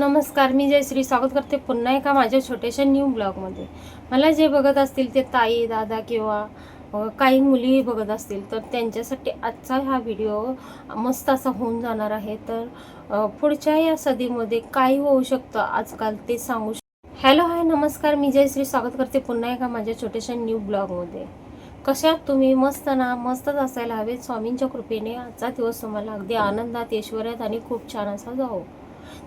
नमस्कार मी जयश्री स्वागत करते पुन्हा एका माझ्या छोट्याशा न्यू ब्लॉगमध्ये मला जे बघत असतील ते ताई दादा किंवा काही मुली बघत असतील तर त्यांच्यासाठी आजचा हा व्हिडिओ मस्त असा होऊन जाणार आहे. तर पुढच्या या सदीमध्ये काय होऊ शकतं आजकाल ते सांगू शक हॅलो हाय नमस्कार मी जयश्री स्वागत करते पुन्हा एका माझ्या छोट्याशा न्यू ब्लॉगमध्ये कशात तुम्ही? मस्त ना? मस्तच असायला हवेत. स्वामींच्या कृपेने आजचा दिवस तुम्हाला अगदी आनंदात ऐश्वर्यात आणि खूप छान असा जाओ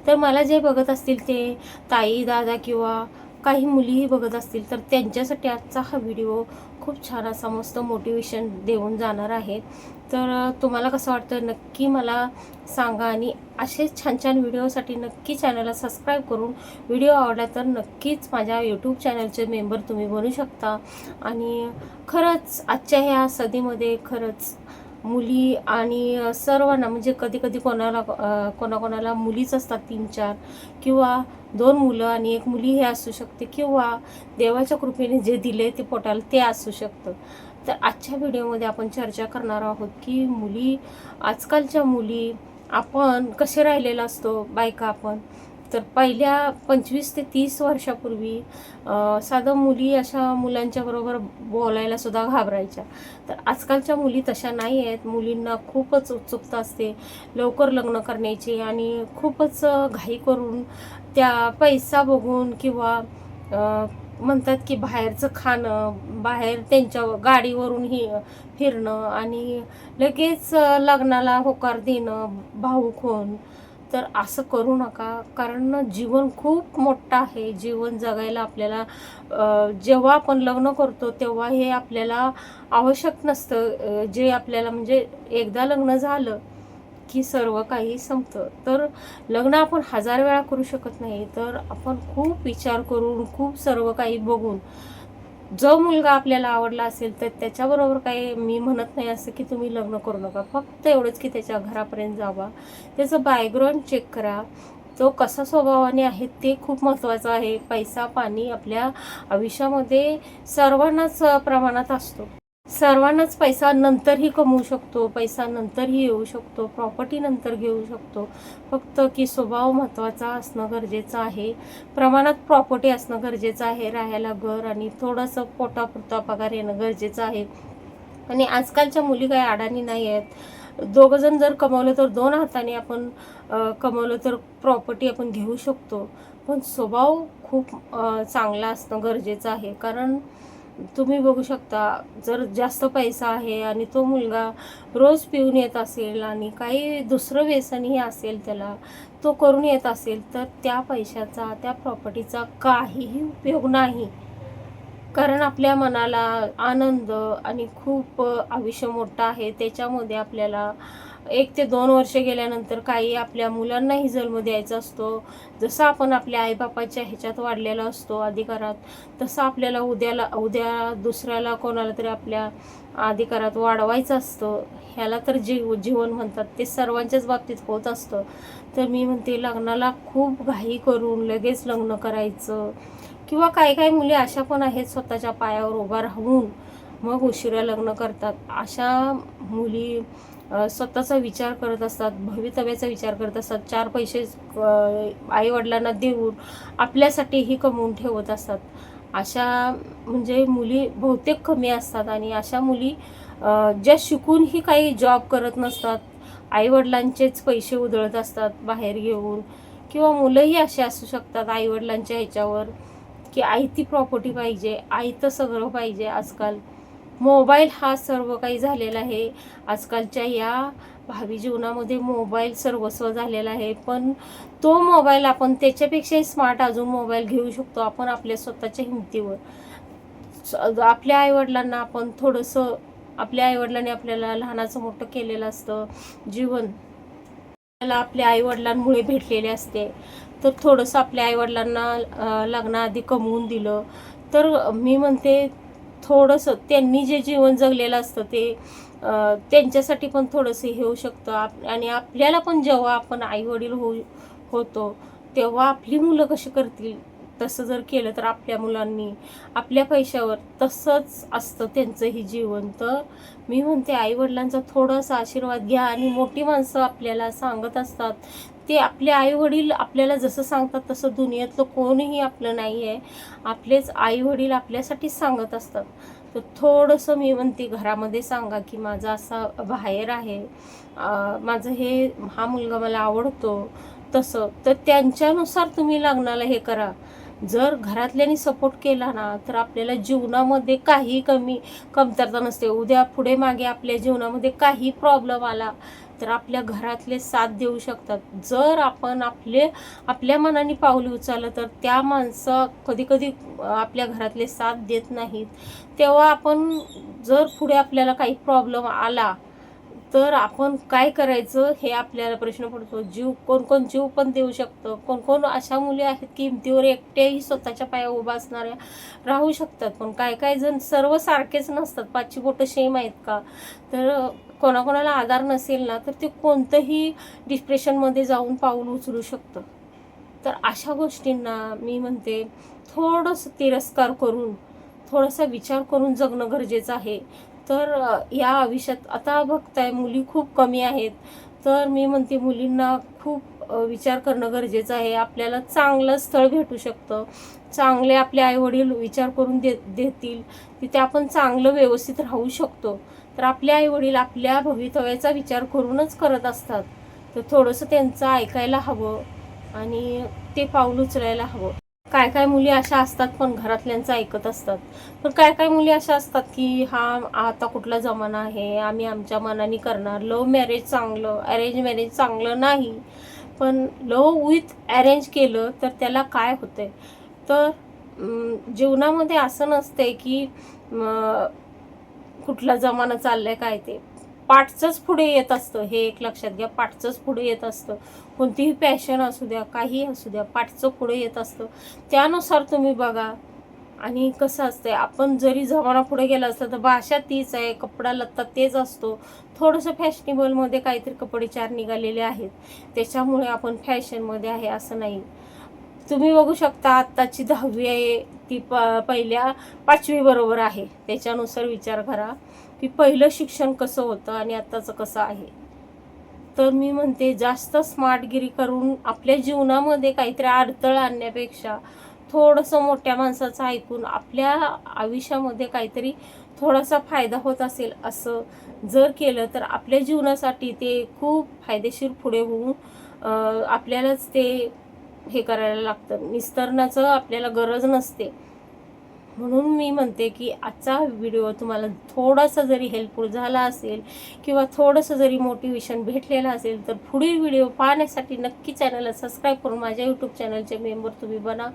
तर मला जे बघत असतील ते ताई दादा किंवा काही मुलीही बघत असतील तर त्यांच्यासाठी आजचा हा व्हिडिओ खूप छान असा मस्त मोटिवेशन देऊन जाणार आहे. तर तुम्हाला कसं वाटतं? नक्की मला सांगा आणि असेच छान छान व्हिडिओसाठी नक्की चॅनलला सबस्क्राईब करून व्हिडिओ आवडला तर नक्कीच माझ्या यूट्यूब चॅनलचे मेंबर तुम्ही बनू शकता. आणि खरंच आजच्या ह्या सदीमध्ये खरंच मुली आणि सर्वांना म्हणजे कधी कधी कोणाला कोणाकोणाला मुलीच असतात तीन चार किंवा दोन मुलं आणि एक मुली हे असू शकते किंवा देवाच्या कृपेने जे दिले ते पोटाला ते असू शकतं. तर आजच्या व्हिडिओमध्ये आपण चर्चा करणार आहोत की मुली आजकालच्या मुली आपण कसे राहिलेलं असतो बायका आपण? तर पहिल्या पंचवीस ते तीस वर्षापूर्वी साधं मुली अशा मुलांच्या बरोबर बोलायला सुद्धा घाबरायच्या. तर आजकालच्या मुली तशा नाही आहेत. मुलींना खूपच उत्सुकता असते लवकर लग्न करण्याची आणि खूपच घाई करून त्या पैसा बघून किंवा म्हणतात की बाहेरचं खाणं बाहेर त्यांच्या गाडीवरून गाडीवरूनही फिरणं आणि लगेच लग्नाला होकार देणं भाऊक होऊन तर असं करू नका. कारण जीवन खूप मोठं आहे. जीवन जगायला आपल्याला जेव्हा आपण लग्न करतो तेव्हा हे आपल्याला आवश्यक नसतं. जे आपल्याला म्हणजे एकदा लग्न झालं की सर्व काही संपतं. तर लग्न आपण हजार वेळा करू शकत नाही. तर आपण खूप विचार करून खूप सर्व काही बघून जो मुलगा आपल्याला आवडला असेल तर त्याच्याबरोबर काही मी म्हणत नाही असं की तुम्ही लग्न करू नका. फक्त एवढंच की त्याच्या घरापर्यंत जावा. त्याचं बॅकग्राऊंड चेक करा. तो कसा स्वभावाने आहे ते खूप महत्त्वाचं आहे. पैसा पाणी आपल्या आयुष्यामध्ये सर्वांनाच प्रमाणात असतो. सर्वांनाच पैसा नंतरही कमवू शकतो पैसा नंतरही येऊ शकतो प्रॉपर्टी नंतर घेऊ शकतो. फक्त की स्वभाव महत्त्वाचा असणं गरजेचं आहे. प्रमाणात प्रॉपर्टी असणं गरजेचं आहे राहायला घर आणि थोडंसं पोटापुरता पगार येणं गरजेचं आहे. आणि आजकालच्या मुली काही अडाणी नाही आहेत. दोघं जण जर कमवलं तर दोन हाताने आपण कमवलं तर प्रॉपर्टी आपण घेऊ शकतो. पण स्वभाव खूप चांगला असणं गरजेचं आहे. कारण तुम्ही बघू शकता जर जास्त पैसा आहे आणि तो मुलगा रोज पिऊन येत असेल आणि काही दुसरं व्यसनही असेल त्याला तो करून येत असेल तर त्या पैशाचा त्या प्रॉपर्टीचा काहीही उपयोग नाही. कारण आपल्या मनाला आनंद आणि खूप आयुष्य मोठं आहे त्याच्यामध्ये आपल्याला एक ते दोन वर्ष गेल्यानंतर काही आपल्या मुलांनाही जन्म द्यायचा असतो. जसं आपण आपल्या आईबापाच्या ह्याच्यात वाढलेला असतो अधिकारात तसं आपल्याला उद्याला उद्या दुसऱ्याला कोणाला तरी आपल्या अधिकारात वाढवायचं असतं. ह्याला तर जीव जीवन म्हणतात ते सर्वांच्याच बाबतीत होत असतं. तर मी म्हणते लग्नाला खूप घाई करून लगेच लग्न करायचं. किंवा काही काही मुली अशा पण आहेत स्वतःच्या पायावर उभा राहून मग उशिरा लग्न करतात. अशा मुली स्वतःचा विचार करत असतात भवितव्याचा विचार करत असतात चार पैसे आईवडिलांना देऊन आपल्यासाठीही कमवून ठेवत असतात. अशा म्हणजे मुली बहुतेक कमी असतात आणि अशा मुली ज्या शिकूनही काही जॉब करत नसतात आईवडिलांचेच पैसे उधळत असतात बाहेर घेऊन किंवा मुलंही असे असू शकतात आईवडिलांच्या ह्याच्यावर की आई ती प्रॉपर्टी पाहिजे आई तर सगळं पाहिजे आजकाल. मोबाईल हा सर्व काही झालेला आहे. आजकालच्या या भावी जीवनामध्ये मोबाईल सर्वस्व झालेला आहे. पण तो मोबाईल आपण त्याच्यापेक्षाही स्मार्ट अजून मोबाईल घेऊ शकतो आपण आपल्या स्वतःच्या हिमतीवर. आपल्या आईवडिलांना आपण थोडंसं आपल्या आईवडिलांनी आपल्याला लहानाचं मोठं केलेलं असतं. जीवन आपल्याला आपल्या आईवडिलांमुळे भेटलेले असते. तर थोडंसं आपल्या आईवडिलांना लग्नाआधी कमवून दिलं. तर मी म्हणते थोडंसं त्यांनी जे जीवन जगलेलं असतं ते त्यांच्यासाठी पण थोडंसं हे होऊ शकतं. आप आणि आपल्याला पण जेव्हा आपण आईवडील होऊ होतो तेव्हा आपली मुलं कशी करतील? तसं जर केलं तर आपल्या मुलांनी आपल्या पैशावर तसंच असतं त्यांचंही जीवन. तर मी म्हणते आईवडिलांचा थोडासा आशीर्वाद घ्या आणि मोठी माणसं आपल्याला सांगत असतात ते आपले आई वडील आपल्याला जसं सांगतात तसं दुनियेतलं कोणीही आपलं नाही आहे आपलेच आई वडील सांगत असतात. तर थोडंसं मी म्हणते घरामध्ये सांगा की माझा असा बाहेर आहे. माझं हे हा मुलगा मला आवडतो तसं. तर त्यांच्यानुसार तुम्ही लग्नाला हे करा. जर घरातल्यांनी सपोर्ट केला ना तर आपल्याला जीवनामध्ये काही कमी कमतरता नसते. उद्या पुढे मागे आपल्या जीवनामध्ये काही प्रॉब्लेम आला तर आपल्या घरातले साथ देऊ शकतात. जर आपण आपले आपल्या मनाने पाऊल उचललं तर त्या माणसं कधी कधी आपल्या घरातले साथ देत नाहीत. तेव्हा आपण जर पुढे आपल्याला काही प्रॉब्लेम आला तर आपण काय करायचं हे आपल्याला प्रश्न पडतो. जीव कोण कोण जीव पण देऊ शकतं. कोण कोण अशा मुली आहेत की हिमतीवर एकट्याही स्वतःच्या पाया उभा असणाऱ्या राहू शकतात. पण काय काय जण सर्व सारखेच नसतात. पाचशे बोटं सेम आहेत का? तर कोणाकोणाला आधार नसेल ना तर ते कोणतंही डिप्रेशनमध्ये जाऊन पाऊल उचलू शकतं. तर अशा गोष्टींना मी म्हणते थोडंसं तिरस्कार करून थोडासा विचार करून जगणं गरजेचं आहे. तर या आयुष्यात आता बघताय मुली खूप कमी आहेत. तर मी म्हणते मुलींना खूप विचार करणं गरजेचं आहे. आपल्याला चांगलं स्थळ भेटू शकतं. चांगले आपले आईवडील विचार करून दे देतील. तिथे आपण चांगलं व्यवस्थित राहू शकतो. तर आपले आईवडील आपल्या भवितव्याचा विचार करूनच करत असतात. तर थोडंसं त्यांचं ऐकायला हवं आणि ते पाऊल उचलायला हवं. काय काय मुली अशा असतात पण घरातल्यांचं ऐकत असतात. पण काय काय मुली अशा असतात की हा आता कुठला जमाना आहे आम्ही आमच्या मनाने करणार. लव्ह मॅरेज चांगलं अरेंज मॅरेज चांगलं नाही. पण लव्ह विथ अरेंज केलं तर त्याला काय होतंय? तर जीवनामध्ये असं नसतंय की कुठला जमाना चाललाय काय ते. पाठचंच पुढे येत असतं. हे एक लक्षात घ्या पाठचंच पुढे येत असतं. कोणतीही पॅशन असू द्या काही असू द्या पाठचं पुढे येत असतं. त्यानुसार तुम्ही बघा. आणि कसं असतंय आपण जरी जमाना पुढे गेला असतं तर भाषा तीच आहे. कपडा लत्ता तेच असतो. थोडंसं फॅशनेबलमध्ये काहीतरी कपडे चार निघालेले आहेत. त्याच्यामुळे आपण फॅशनमध्ये आहे असं नाही. तुम्ही बघू शकता आत्ताची दहावी आहे. ती प पहिल्या पाचवी बरोबर आहे. त्याच्यानुसार विचार करा की पहिलं शिक्षण कसं होतं आणि आत्ताचं कसं आहे. तर मी म्हणते जास्त स्मार्टगिरी करून आपल्या जीवनामध्ये काहीतरी अडथळा आणण्यापेक्षा थोडंसं मोठ्या माणसाचं ऐकून आपल्या आयुष्यामध्ये काहीतरी थोडासा फायदा होत असेल असं जर केलं तर आपल्या जीवनासाठी ते खूप फायदेशीर पुढे होऊन आपल्यालाच ते हे करायला लागतं. निस्तरणाचं आपल्याला गरज नसते. म्हणून मी म्हणते की आजचा व्हिडिओ तुम्हाला थोडासा जरी हेल्पफुल झाला असेल किंवा थोडंसं जरी मोटिवेशन भेटलेलं असेल तर पुढील व्हिडिओ पाहण्यासाठी नक्की चॅनलला सबस्क्राईब करून माझ्या यूट्यूब चॅनलचे मेंबर तुम्ही बना.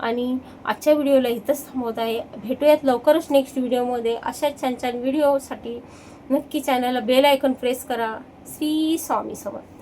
आणि आजच्या व्हिडिओला इथंच थांबवत आहे. भेटूयात लवकरच नेक्स्ट व्हिडिओमध्ये अशा छान छान व्हिडिओसाठी नक्की चॅनलला बेल आयकॉन प्रेस करा. श्री स्वामी समर्थ.